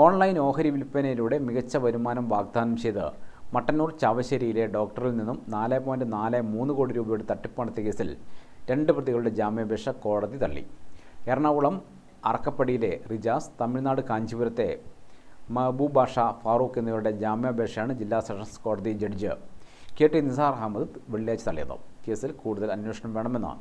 Online ഓഹരി വിൽപ്പനയിലൂടെ മികച്ച വരുമാനം വാഗ്ദാനം ചെയ്ത് മട്ടന്നൂർ ചാവശ്ശേരിയിലെ ഡോക്ടറിൽ നിന്നും നാല് പോയിന്റ് നാല് മൂന്ന് കോടി രൂപയുടെ തട്ടിപ്പ് നടത്തിയ കേസിൽ രണ്ട് പ്രതികളുടെ ജാമ്യാപേക്ഷ കോടതി തള്ളി. എറണാകുളം അറക്കപ്പടിയിലെ റിജാസ് തമിഴ്നാട് കാഞ്ചീപുരത്തെ മഹബൂബ് ബാഷ ഫാറൂഖ് എന്നിവരുടെ ജാമ്യാപേക്ഷയാണ് ജില്ലാ സെഷൻസ് കോടതി judge K T Nisar Ahmed വെള്ളിയാഴ്ച തള്ളിയത്. കേസിൽ കൂടുതൽ അന്വേഷണം വേണമെന്ന്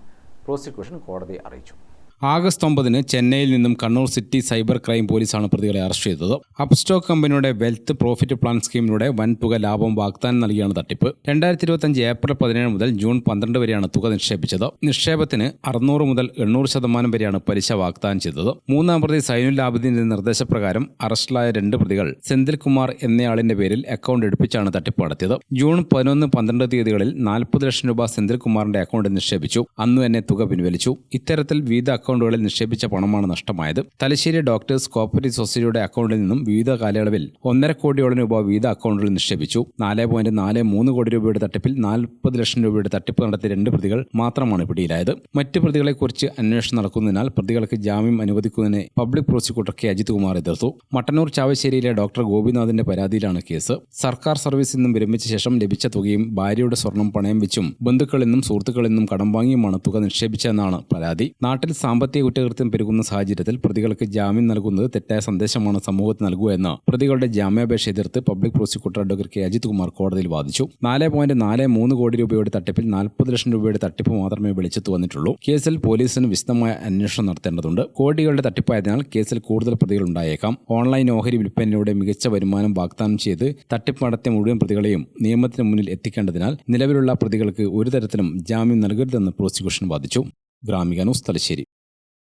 പ്രോസിക്യൂഷൻ കോടതി അറിയിച്ചു. ആഗസ്റ്റ് ഒമ്പതിന് ചെന്നൈയിൽ നിന്നും കണ്ണൂർ സിറ്റി സൈബർ ക്രൈം പോലീസാണ് പ്രതികളെ അറസ്റ്റ് ചെയ്തത്. അപ്സ്റ്റോക്ക് കമ്പനിയുടെ വെൽത്ത് പ്രോഫിറ്റ് പ്ലാൻ സ്കീമിലൂടെ വൻ തുക ലാഭം വാഗ്ദാനം നൽകിയാണ് തട്ടിപ്പ്. രണ്ടായിരത്തി ഇരുപത്തഞ്ച് ഏപ്രിൽ പതിനേഴ് മുതൽ ജൂൺ പന്ത്രണ്ട് വരെയാണ് തുക നിക്ഷേപിച്ചത്. നിക്ഷേപത്തിന് അറുന്നൂറ് മുതൽ എണ്ണൂറ് ശതമാനം വരെയാണ് പലിശ വാഗ്ദാനം ചെയ്തത്. മൂന്നാം പ്രതി സൈനുൽ ആബിദിന്റെ നിർദ്ദേശപ്രകാരം അറസ്റ്റിലായ രണ്ട് പ്രതികൾ സെന്തിൽ കുമാർ എന്നയാളിന്റെ പേരിൽ അക്കൗണ്ട് എടുപ്പിച്ചാണ് തട്ടിപ്പ് നടത്തിയത്. ജൂൺ പതിനൊന്ന് പന്ത്രണ്ട് തീയതികളിൽ നാൽപ്പത് ലക്ഷം രൂപ സെന്തിൽ കുമാറിന്റെ അക്കൗണ്ടിൽ നിക്ഷേപിച്ചു. അന്നു തന്നെ തുക പിൻവലിച്ചു. ഇത്തരത്തിൽ വിവിധ അക്കൗണ്ടുകളിൽ നിക്ഷേപിച്ച പണമാണ് നഷ്ടമായത്. തലശ്ശേരി ഡോക്ടേഴ്സ് കോപ്പറേറ്റീവ് സൊസൈറ്റിയുടെ അക്കൗണ്ടിൽ നിന്നും വിവിധ കാലയളവിൽ ഒന്നര കോടിയോളം രൂപ വിവിധ അക്കൗണ്ടുകളിൽ നിക്ഷേപിച്ചു. നാല് പോയിന്റ് നാല് മൂന്ന് കോടി രൂപയുടെ തട്ടിപ്പിൽ നാൽപ്പത് ലക്ഷം രൂപയുടെ തട്ടിപ്പ് നടത്തിയ രണ്ട് പ്രതികൾ മാത്രമാണ് പിടിയിലായത്. മറ്റ് പ്രതികളെക്കുറിച്ച് അന്വേഷണം നടക്കുന്നതിനാൽ പ്രതികൾക്ക് ജാമ്യം അനുവദിക്കുന്നതിനെ public prosecutor K. Ajith Kumar എതിർത്തു. മട്ടന്നൂർ ചാവശ്ശേരിയിലെ ഡോക്ടർ ഗോപിനാഥിന്റെ പരാതിയിലാണ് കേസ്. സർക്കാർ സർവീസിൽ നിന്നും വിരമിച്ച ശേഷം ലഭിച്ച തുകയും ഭാര്യയുടെ സ്വർണം പണയം വെച്ചും ബന്ധുക്കളിൽ നിന്നും സുഹൃത്തുക്കളിൽ നിന്നും കടം വാങ്ങിയുമാണ് തുക നിക്ഷേപിച്ചതെന്നാണ് പരാതി. നാട്ടിൽ സാമ്പത്തിക കുറ്റകൃത്യം പെരുകുന്ന സാഹചര്യത്തിൽ പ്രതികൾക്ക് ജാമ്യം നൽകുന്നത് തെറ്റായ സന്ദേശമാണ് സമൂഹത്തിന് നൽകുക എന്ന് പ്രതികളുടെ ജാമ്യാപേക്ഷ എതിർത്ത് public prosecutor advocate K Ajith Kumar കോടതിയിൽ വാദിച്ചു. നാല് പോയിന്റ് നാല് മൂന്ന് കോടി രൂപയുടെ തട്ടിപ്പിൽ നാൽപ്പത് ലക്ഷം രൂപയുടെ തട്ടിപ്പ് മാത്രമേ വെളിച്ചത്ത് വന്നിട്ടുള്ളൂ. കേസിൽ പോലീസിന് വിശദമായ അന്വേഷണം നടത്തേണ്ടതുണ്ട്. കോടികളുടെ തട്ടിപ്പായതിനാൽ കേസിൽ കൂടുതൽ പ്രതികൾ ഉണ്ടായേക്കാം. ഓൺലൈൻ ഓഹരി വിൽപ്പനയിലൂടെ മികച്ച വരുമാനം വാഗ്ദാനം ചെയ്ത് തട്ടിപ്പ് നടത്തിയ മുഴുവൻ പ്രതികളെയും നിയമത്തിന് മുന്നിൽ എത്തിക്കേണ്ടതിനാൽ നിലവിലുള്ള പ്രതികൾക്ക് ഒരു തരത്തിലും ജാമ്യം നൽകരുതെന്ന് പ്രോസിക്യൂഷൻ വാദിച്ചു. ഗ്രാമിക ന്യൂസ് തലശ്ശേരി.